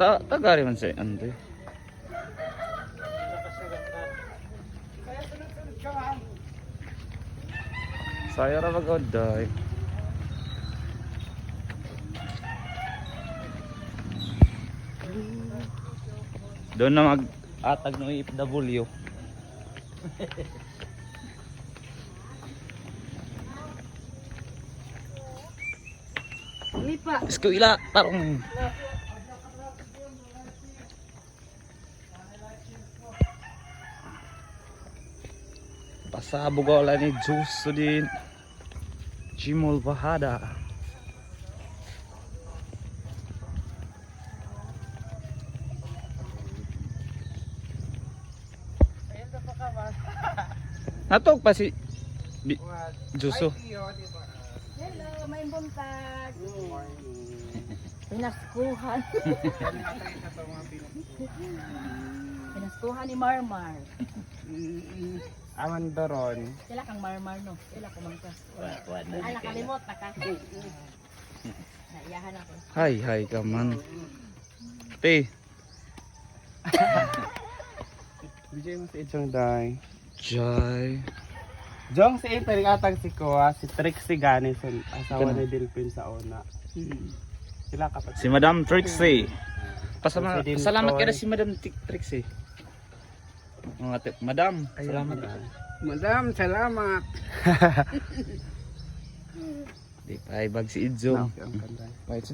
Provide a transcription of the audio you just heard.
Ta tagari man sa ande. Saya ra magoday. Doon na mag atag no IFW. Lipa. Isko ila tarong. Pasabog wala ni juice din. Jimol Bahada. Natog pa si Bi Juso. Hello, may buntag. Pinaskuhan. Pinaskuhan ni Marmar. Aman doron. Sila kang Marmar no. Sila kumangka. Ay, nakalimot na ka. Naiyahan ako. Hi, hi ka man. Te, Bijay mo si Ijong Day. Jai. Jong si Ito rin atang si Kuya, si Trixie Ganison, asawa Ganun. ni Dilpin sa una. Sila kapatid. Si Madam Trixie. Pasama, Si Dintoy. salamat ka na si Madam Trixie. Mga te- Madam, salamat. Madam, salamat. Di pa ibag si Idzo. Okay, ang ganda. Wait,